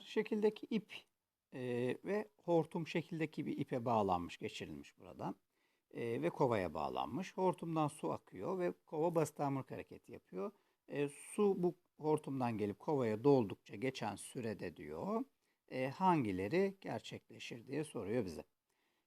günler. Şekildeki ip e, ve hortum şekildeki bir ipe bağlanmış, geçirilmiş buradan. E, ve kovaya bağlanmış. Hortumdan su akıyor ve kova basit damırlık hareketi yapıyor. E, su bu hortumdan gelip kovaya doldukça geçen sürede diyor e, hangileri gerçekleşir diye soruyor bize.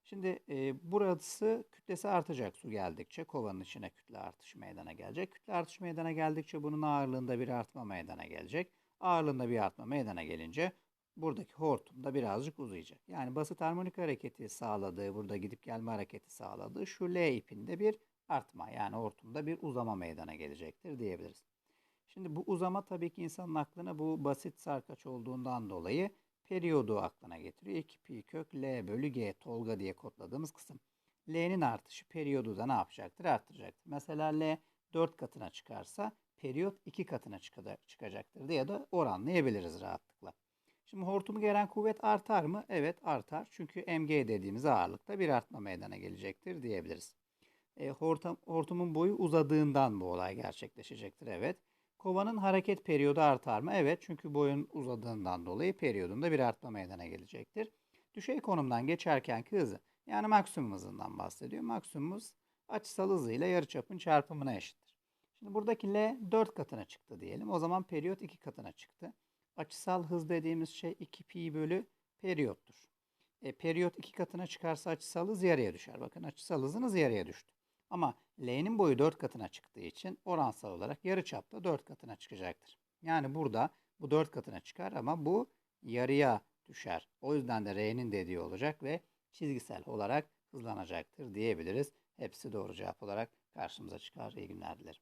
Şimdi e, burası kütlesi artacak su geldikçe kovanın içine kütle artışı meydana gelecek. Kütle artışı meydana geldikçe bunun ağırlığında bir artma meydana gelecek. Ağırlığında bir artma meydana gelince buradaki hortum da birazcık uzayacak. Yani basit harmonik hareketi sağladığı, burada gidip gelme hareketi sağladığı şu L ipinde bir artma yani hortumda bir uzama meydana gelecektir diyebiliriz. Şimdi bu uzama tabii ki insanın aklına bu basit sarkaç olduğundan dolayı periyodu aklına getiriyor. 2 pi kök L bölü G Tolga diye kodladığımız kısım. L'nin artışı periyodu da ne yapacaktır? Arttıracaktır. Mesela L 4 katına çıkarsa periyot 2 katına çıkacaktır diye de oranlayabiliriz rahatlıkla. Şimdi hortumu gelen kuvvet artar mı? Evet artar. Çünkü mg dediğimiz ağırlıkta bir artma meydana gelecektir diyebiliriz. E, hortum, hortumun boyu uzadığından bu olay gerçekleşecektir. Evet. Kovanın hareket periyodu artar mı? Evet çünkü boyun uzadığından dolayı periyodunda bir artma meydana gelecektir. Düşey konumdan geçerkenki hızı yani maksimum hızından bahsediyor. Maksimum hız açısal hızıyla yarıçapın çarpımına eşittir. Şimdi buradaki L 4 katına çıktı diyelim. O zaman periyot 2 katına çıktı. Açısal hız dediğimiz şey 2 pi bölü periyottur. E, periyot 2 katına çıkarsa açısal hız yarıya düşer. Bakın açısal hızınız yarıya düştü. Ama L'nin boyu 4 katına çıktığı için oransal olarak yarı çapta 4 katına çıkacaktır. Yani burada bu 4 katına çıkar ama bu yarıya düşer. O yüzden de R'nin dediği olacak ve çizgisel olarak hızlanacaktır diyebiliriz. Hepsi doğru cevap olarak karşımıza çıkar. İyi günler dilerim.